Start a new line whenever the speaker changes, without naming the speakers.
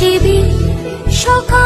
শিবির সকাল